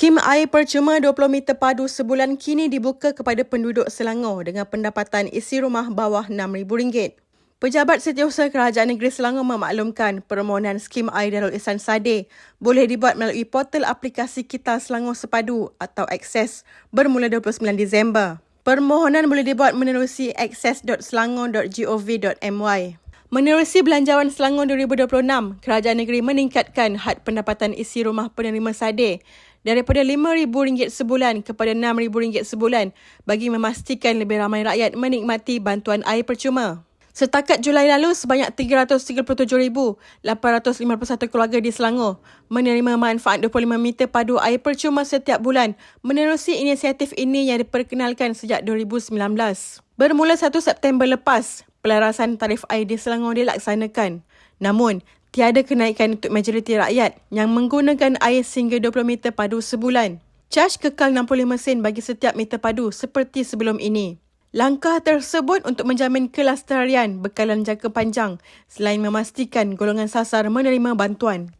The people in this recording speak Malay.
Skim air percuma 20 meter padu sebulan kini dibuka kepada penduduk Selangor dengan pendapatan isi rumah bawah RM6,000. Pejabat Setiausaha Kerajaan Negeri Selangor memaklumkan permohonan skim air Darul Ihsan Sade boleh dibuat melalui portal aplikasi Kita Selangor Sepadu atau Akses bermula 29 Disember. Permohonan boleh dibuat menerusi access.selangor.gov.my. Menerusi Belanjawan Selangor 2026, Kerajaan Negeri meningkatkan had pendapatan isi rumah penerima sade daripada RM5,000 sebulan kepada RM6,000 sebulan bagi memastikan lebih ramai rakyat menikmati bantuan air percuma. Setakat Julai lalu, sebanyak 337,851 keluarga di Selangor menerima manfaat 25 meter padu air percuma setiap bulan menerusi inisiatif ini yang diperkenalkan sejak 2019. Bermula 1 September lepas, pelarasan tarif air di Selangor dilaksanakan. Namun, tiada kenaikan untuk majoriti rakyat yang menggunakan air sehingga 20 meter padu sebulan. Caj kekal 65 sen bagi setiap meter padu seperti sebelum ini. Langkah tersebut untuk menjamin kelestarian bekalan jangka panjang selain memastikan golongan sasar menerima bantuan.